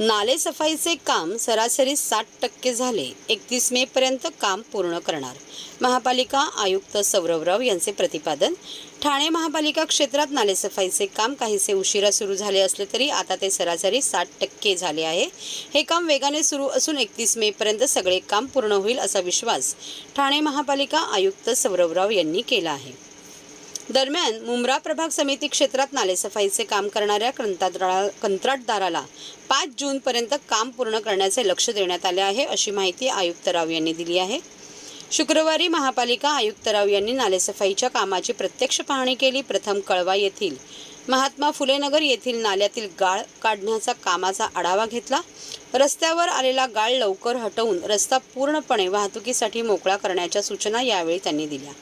नाले सफाईचे काम सरासरी साठ टक्के झाले. एकतीस मे पर्यंत काम पूर्ण करणार. महापालिका आयुक्त सौरभराव यांचे प्रतिपादन. ठाणे महापालिका क्षेत्रात नालेसफाईचे काम काहीसे उशिरा सुरू झाले असले तरी आता ते सरासरी साठ टक्के झाले आहे. हे काम वेगाने सुरू असून एकतीस मे पर्यंत सगळे काम पूर्ण होईल असा विश्वास ठाणे महापालिका आयुक्त सौरभराव यांनी केला आहे. दरम्यान मुंब्रा प्रभाग समिती क्षेत्रात नालेसफाईचे काम करणाऱ्या कंत्राटदाराला पाच जूनपर्यंत काम पूर्ण करण्याचे लक्ष देण्यात आले आहे अशी माहिती आयुक्त राव यांनी दिली आहे. शुक्रवारी महापालिका आयुक्त राव यांनी नालेसफाईच्या कामाची प्रत्यक्ष पाहणी केली. प्रथम कळवा येथील महात्मा फुलेनगर येथील नाल्यातील गाळ काढण्याचा कामाचा आढावा घेतला. रस्त्यावर आलेला गाळ लवकर हटवून रस्ता पूर्णपणे वाहतुकीसाठी मोकळा करण्याच्या सूचना यावेळी त्यांनी दिल्या.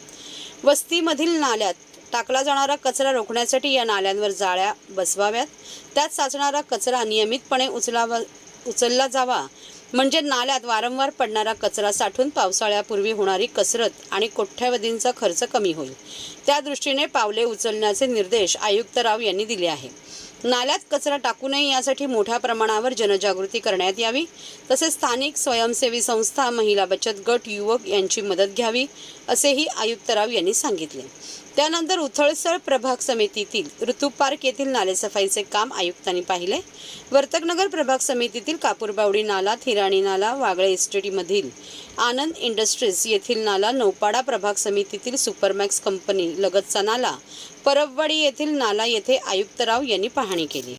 वस्तीमधील नाल्यात टाकला जाणारा कचरा रोखण्यासाठी या नाल्यांवर जाळ्या बसवाव्यात. त्यात साचणारा कचरा नियमितपणे उचलावा उचलला जावा. म्हणजे नाल्यात वारंवार पडणारा कचरा साठून पावसाळ्यापूर्वी होणारी कसरत आणि कोठ्यावधींचा खर्च कमी होईल. त्या दृष्टीने पावले उचलण्याचे निर्देश आयुक्त राव यांनी दिले आहे नाल्यात कचरा टाकू नये यासाठी मोठ्या प्रमाणावर जनजागृती करण्यात यावी. तसेच स्थानिक स्वयंसेवी संस्था महिला बचत गट युवक यांची मदत घ्यावी असेही आयुक्त राव यांनी सांगितले. त्यानंतर उथळसळ प्रभाग समितीतील ऋतू पार्क येथील नालेसफाईचे काम आयुक्तांनी पाहिले. वर्तकनगर प्रभाग समितीतील कापूरबावडी नाला थिराणी नाला वागळे इस्टेटीमधील आनंद इंडस्ट्रीज येथील नाला नौपाडा प्रभाग समितीतील सुपरमॅक्स कंपनी लगतचा नाला परबवाडी येथील नाला येथे आयुक्तराव यांनी पाहणी केली.